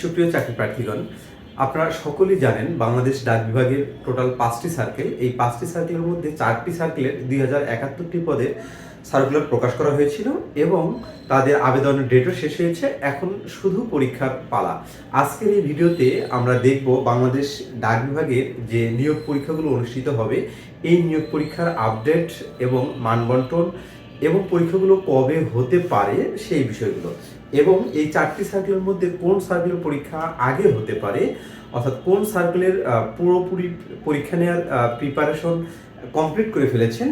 সুপ্রিয় চাকরি প্রার্থীগণ, আপনারা সকলেই জানেন বাংলাদেশ ডাক বিভাগের টোটাল পাঁচটি সার্কেল এই পাঁচটি সার্কেলের মধ্যে চারটি সার্কেলের দুই হাজার একাত্তরটি পদে সার্কুলার প্রকাশ করা হয়েছিল এবং তাদের আবেদনের ডেটও শেষ হয়েছে। এখন শুধু পরীক্ষার পালা। আজকের এই ভিডিওতে আমরা দেখব বাংলাদেশ ডাক বিভাগের যে নিয়োগ পরীক্ষাগুলো অনুষ্ঠিত হবে, এই নিয়োগ পরীক্ষার আপডেট এবং মানবন্টন এবং পরীক্ষাগুলো কবে হতে পারে সেই বিষয়গুলো। এবং এই চারটি সার্কেলের মধ্যে কোন সার্কেলের পরীক্ষা আগে হতে পারে? অর্থাৎ কোন সার্কেলের পুরোপুরি পরীক্ষা নেওয়ার প্রিপারেশন কমপ্লিট করে ফেলেছেন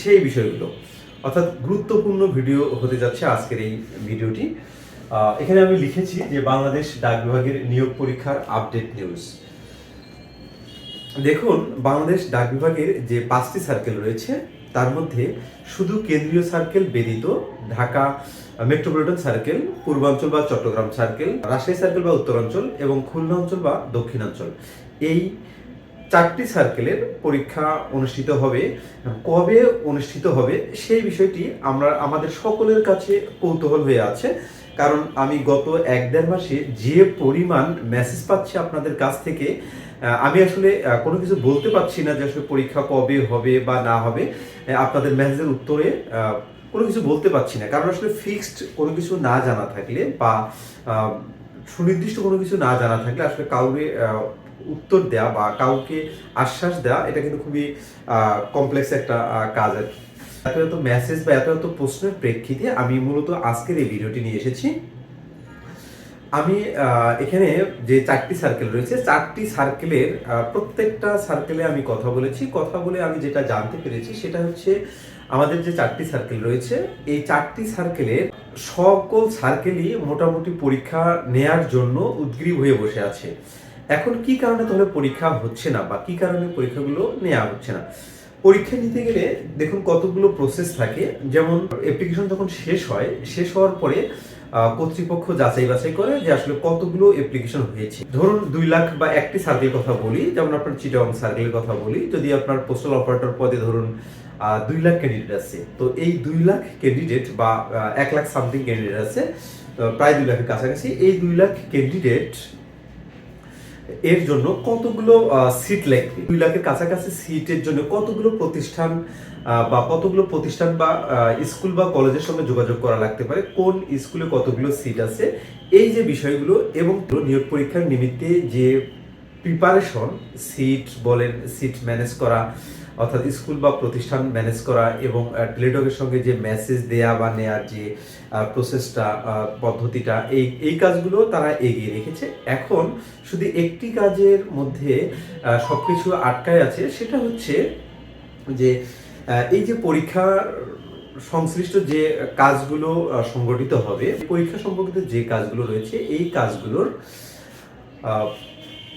সেই বিষয়গুলো। অর্থাৎ গুরুত্বপূর্ণ ভিডিও হতে যাচ্ছে আজকের এই ভিডিওটি এখানে আমি লিখেছি যে বাংলাদেশ ডাক বিভাগের নিয়োগ পরীক্ষার আপডেট নিউজ দেখুন, বাংলাদেশ ডাক বিভাগের যে পাঁচটি সার্কেল রয়েছে তার মধ্যে শুধু কেন্দ্রীয় সার্কেল ব্যতীত ঢাকা মেট্রোপলিটন সার্কেল, পূর্বাঞ্চল বা চট্টগ্রাম সার্কেল, রাজশাহী সার্কেল বা উত্তরাঞ্চল এবং খুলনা অঞ্চল বা দক্ষিণাঞ্চল। এই চারটি সার্কেলের পরীক্ষা অনুষ্ঠিত হবে। কবে অনুষ্ঠিত হবে সেই বিষয়টি আমরা আমাদের সকলের কাছে কৌতূহল হয়ে আছে। কারণ আমি গত এক দেড় মাসে যে পরিমাণ মেসেজ পাচ্ছি আপনাদের কাছ থেকে আমি আসলে কোনো কিছু বলতে পারছি না যে আসলে পরীক্ষা কবে হবে বা না হবে। আপনাদের মেসেজের উত্তরে কোনো কিছু বলতে পারছি না। কারণ আসলে ফিক্সড কোনো কিছু না জানা থাকলে বা সুনির্দিষ্ট কোনো কিছু না জানা থাকলে আসলে কাউকে উত্তর দেওয়া বা কাউকে আশ্বাস দেওয়া এটা কিন্তু খুবই কমপ্লেক্স একটা কাজ আর কি। এত এত মেসেজ বা এত এত প্রশ্নের প্রেক্ষিতে আমি মূলত আজকের এই ভিডিওটি নিয়ে এসেছি। আমি এখানে যে চারটি সার্কেল রয়েছে, চারটি সার্কেলের প্রত্যেকটা সার্কেলে আমি কথা বলেছি। কথা বলে আমি যেটা জানতে পেরেছি সেটা হচ্ছে আমাদের যে চারটি সার্কেল রয়েছে, এই চারটি সার্কেলের সকল সার্কেলই মোটামুটি পরীক্ষা নেয়ার জন্য উদ্গ্রীব হয়ে বসে আছে। এখন কি কারণে তাহলে পরীক্ষা হচ্ছে না বা কি কারণে পরীক্ষাগুলো নেওয়া হচ্ছে না? পরীক্ষা নিতে গেলে দেখুন কতগুলো প্রসেস থাকে। যেমন অ্যাপ্লিকেশন যখন শেষ হয়, শেষ হওয়ার পরে কর্তৃপক্ষ যাচাই বাছাই করে যে আসলে কতগুলো অ্যাপ্লিকেশন হয়েছে। ধরুন দুই লাখ বা একটি সার্কেল কথা বলি, যেমন আপনার চিটং সার্কেলের কথা বলি, যদি আপনার পোস্টাল অপারেটর পদে ধরুন দুই লাখ ক্যান্ডিডেট আছে, তো এই দুই লাখ ক্যান্ডিডেট বা এক লাখ সামথিং ক্যান্ডিডেট আছে প্রায় দুই লাখের কাছাকাছি, এই দুই লাখ ক্যান্ডিডেট এর জন্য কতগুলো সিট লাগবে? দুই লাখের কাছাকাছি সিটের জন্য কতগুলো প্রতিষ্ঠান বা কতগুলো প্রতিষ্ঠান বা স্কুল বা কলেজের সঙ্গে যোগাযোগ করা লাগতে পারে? কোন স্কুলে কতগুলো সিট আছে? এই যে বিষয়গুলো এবং নিয়োগ পরীক্ষার নিমিত্তে যে প্রিপারেশন সিট বলেন সিট ম্যানেজ করা অর্থাৎ স্কুল বা প্রতিষ্ঠান ম্যানেজ করা এবং টেলিটকের সঙ্গে যে মেসেজ দেয়া বা নেয়ার যে প্রসেসটা পদ্ধতিটা, এই এই কাজগুলো তারা এগিয়ে রেখেছে। এখন শুধু একটি কাজের মধ্যে সব কিছু আটকায় আছে, সেটা হচ্ছে যে এই যে পরীক্ষার সংশ্লিষ্ট যে কাজগুলো সংগঠিত হবে, পরীক্ষা সম্পর্কিত যে কাজগুলো রয়েছে, এই কাজগুলোর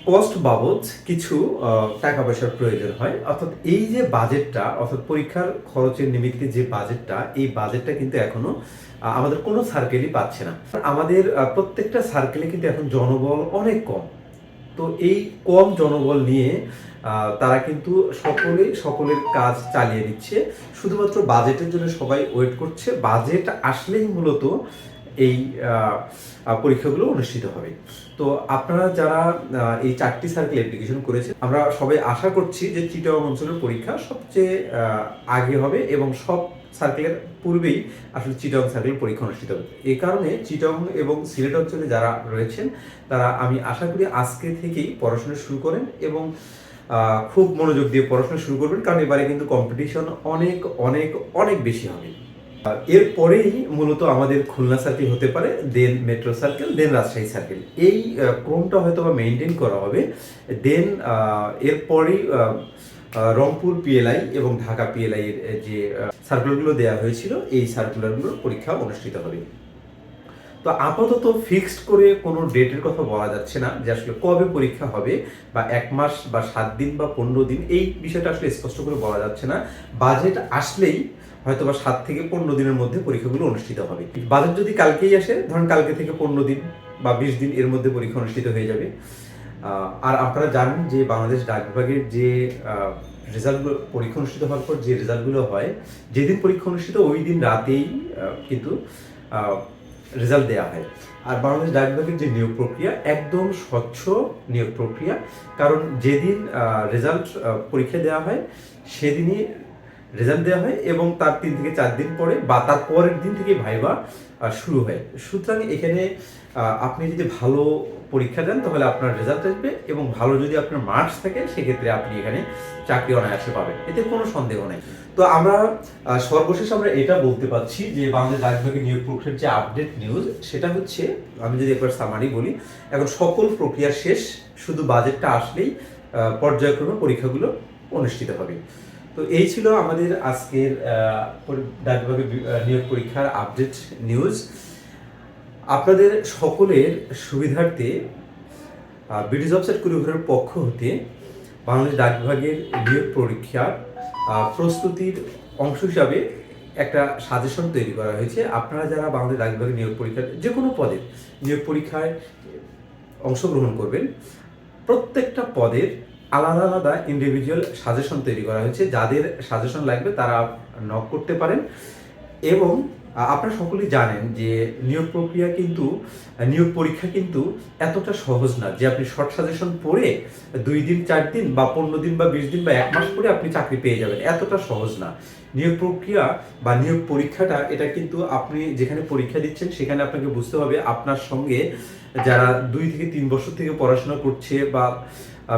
কস্ট বাবদ কিছু টাকা পয়সার প্রয়োজন হয়। অর্থাৎ এই যে বাজেটটা, অর্থাৎ পরীক্ষার খরচের নিমিত্তে যে বাজেটটা, এই বাজেটটা কিন্তু এখনও আমাদের কোনো সার্কেলই পাচ্ছে না। আমাদের প্রত্যেকটা সার্কেলে কিন্তু এখন জনবল অনেক কম। তো এই কম জনবল নিয়ে তারা কিন্তু সকলে, সকলের কাজ চালিয়ে দিচ্ছে। শুধুমাত্র বাজেটের জন্য সবাই ওয়েট করছে। বাজেট আসলেই মূলত এই পরীক্ষাগুলো অনুষ্ঠিত হবে। তো আপনারা যারা এই চারটি সার্কেল অ্যাপ্লিকেশন করেছে আমরা সবাই আশা করছি যে চিটাগং অঞ্চলের পরীক্ষা সবচেয়ে আগে হবে এবং সব সার্কেলের পূর্বেই আসলে চিটাগং সার্কেল পরীক্ষা অনুষ্ঠিত হবে। এই কারণে চিটাগং এবং সিলেট অঞ্চলে যারা রয়েছেন, তারা আমি আশা করি আজকে থেকেই পড়াশোনা শুরু করেন এবং খুব মনোযোগ দিয়ে পড়াশোনা শুরু করবেন, কারণ এবারে কিন্তু কম্পিটিশন অনেক অনেক অনেক বেশি হবে। এরপরেই মূলত আমাদের খুলনা সার্কেল হতে পারে then metro circle then Rajshahi circle এই ক্রমটা হয়তো বা মেনটেন করা হবে। দেন এরপরেই রংপুর পিএলআই এবং ঢাকা পিএলআই এর যে সার্কুলারগুলো দেওয়া হয়েছিল, এই সার্কুলারগুলোর পরীক্ষা অনুষ্ঠিত হবে। তো আপাতত ফিক্সড করে কোনো ডেটের কথা বলা যাচ্ছে না, যে আসলে কবে পরীক্ষা হবে, বা এক মাস, বা সাত দিন, বা পনেরো দিন, এই বিষয়টা আসলে স্পষ্ট করে বলা যাচ্ছে না। বাজেট আসলেই হয়তো বা সাত থেকে পনেরো দিনের মধ্যে পরীক্ষাগুলো অনুষ্ঠিত হবে। বাজেট যদি কালকেই আসে, ধরেন কালকে থেকে পনেরো দিন বা বিশ দিন এর মধ্যে পরীক্ষা অনুষ্ঠিত হয়ে যাবে। আর আপনারা জানেন যে বাংলাদেশ ডাক বিভাগের যে রেজাল্টগুলো, পরীক্ষা অনুষ্ঠিত হওয়ার পর যে রেজাল্টগুলো হয়, যেদিন পরীক্ষা অনুষ্ঠিত ওই দিন রাতেই কিন্তু রেজাল্ট দেওয়া হয়। আর বাংলাদেশ ডাক বিভাগের যে নিয়োগ প্রক্রিয়া, একদম স্বচ্ছ নিয়োগ প্রক্রিয়া। কারণ যেদিন রেজাল্ট পরীক্ষা দেওয়া হয়, সেদিনই রেজাল্ট দেওয়া হয় এবং তার তিন থেকে চার দিন পরে বা তার পরের দিন থেকে ভাইবা শুরু হয়। সুতরাং এখানে আপনি যদি ভালো পরীক্ষা দেন, তাহলে আপনার রেজাল্ট আসবে এবং ভালো যদি আপনার মার্কস থাকে, সেক্ষেত্রে আপনি এখানে চাকরি অনায়াসে পাবেন। এতে কোনো সন্দেহ নেই। তো আমরা সর্বশেষ আমরা এটা বলতে পারছি যে বাংলাদেশ রাজবাগের নিয়োগ প্রক্রিয়ার যে আপডেট নিউজ সেটা হচ্ছে, আমি যদি একবার সামারি বলি, এখন সকল প্রক্রিয়া শেষ, শুধু বাজেটটা আসলেই পর্যায়ক্রমে পরীক্ষাগুলো অনুষ্ঠিত হবে। তো এই ছিল আমাদের আজকের ডাক বিভাগের নিয়োগ পরীক্ষার আপডেট নিউজ আপনাদের সকলের সুবিধার্থে ব্রিটিশ অফসেট কুড়িঘরের পক্ষ হতে বাংলাদেশ ডাক বিভাগের নিয়োগ পরীক্ষার প্রস্তুতির অংশ হিসাবে একটা সাজেশন তৈরি করা হয়েছে। আপনারা যারা বাংলাদেশ ডাক বিভাগের নিয়োগ পরীক্ষার যে কোনো পদের নিয়োগ পরীক্ষায় অংশগ্রহণ করবেন, প্রত্যেকটা পদের আলাদা আলাদা ইন্ডিভিজুয়াল সাজেশন তৈরি করা হয়েছে। যাদের সাজেশন লাগবে তারা নক করতে পারেন। এবং আপনারা সকলেই জানেন যে নিয়োগ প্রক্রিয়া কিন্তু নিয়োগ পরীক্ষা কিন্তু এতটা সহজ না যে আপনি শর্ট সাজেশন পড়ে দুই দিন, চার দিন বা পনেরো দিন বা বিশ দিন বা এক মাস পরে আপনি চাকরি পেয়ে যাবেন। এতটা সহজ না। নিয়োগ প্রক্রিয়া বা নিয়োগ পরীক্ষাটা, এটা কিন্তু আপনি যেখানে পরীক্ষা দিচ্ছেন সেখানে আপনাকে বুঝতে হবে আপনার সঙ্গে যারা দুই থেকে তিন বছর থেকে পড়াশোনা করছে বা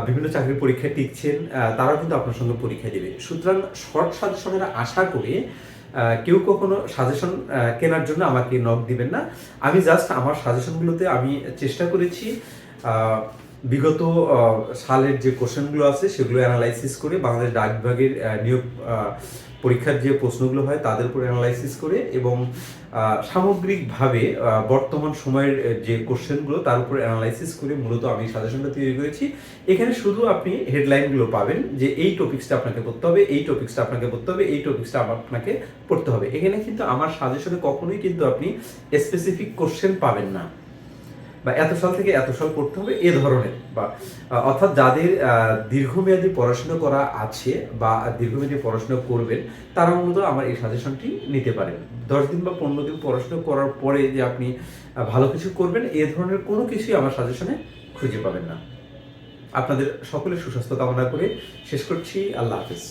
বিভিন্ন চাকরির পরীক্ষায় টিকছেন তারাও কিন্তু আপনার সঙ্গে পরীক্ষা দেবে সুতরাং শর্ট সাজেশনের আশা করে কেউ কখনো সাজেশন কেনার জন্য আমাকে নক দিবেন না। আমি জাস্ট আমার সাজেশনগুলোতে আমি চেষ্টা করেছি বিগত সালের যে কোশ্চেনগুলো আছে সেগুলো অ্যানালাইসিস করে বাংলাদেশ ডাক বিভাগের নিয়োগ পরীক্ষার যে প্রশ্নগুলো হয় তাদের উপর অ্যানালাইসিস করে এবং সামগ্রিকভাবে বর্তমান সময়ের যে কোশ্চেনগুলো তার উপর অ্যানালাইসিস করে মূলত আমি সাজেশনটা তৈরি করেছি। এখানে শুধু আপনি হেডলাইনগুলো পাবেন যে এই টপিক্সটা আপনাকে পড়তে হবে, এই টপিক্সটা আপনাকে পড়তে হবে, এই টপিক্সটা আপনাকে পড়তে হবে। এখানে কিন্তু আমার সাজেশনে কখনোই কিন্তু আপনি স্পেসিফিক কোশ্চেন পাবেন না। বা এত সাল থেকে এত সাল করতে হবে এ ধরনের বা অর্থাৎ যাদের দীর্ঘমেয়াদী পড়াশোনা করা আছে বা দীর্ঘমেয়াদী পড়াশোনা করবেন, তারা মূলত আমার এই সাজেশনটি নিতে পারেন। দশ দিন বা পনেরো দিন পড়াশোনা করার পরে যে আপনি ভালো কিছু করবেন, এ ধরনের কোনো কিছুই আমার সাজেশনে খুঁজে পাবেন না। আপনাদের সকলের সুস্বাস্থ্য কামনা করে শেষ করছি। আল্লাহ হাফিজ।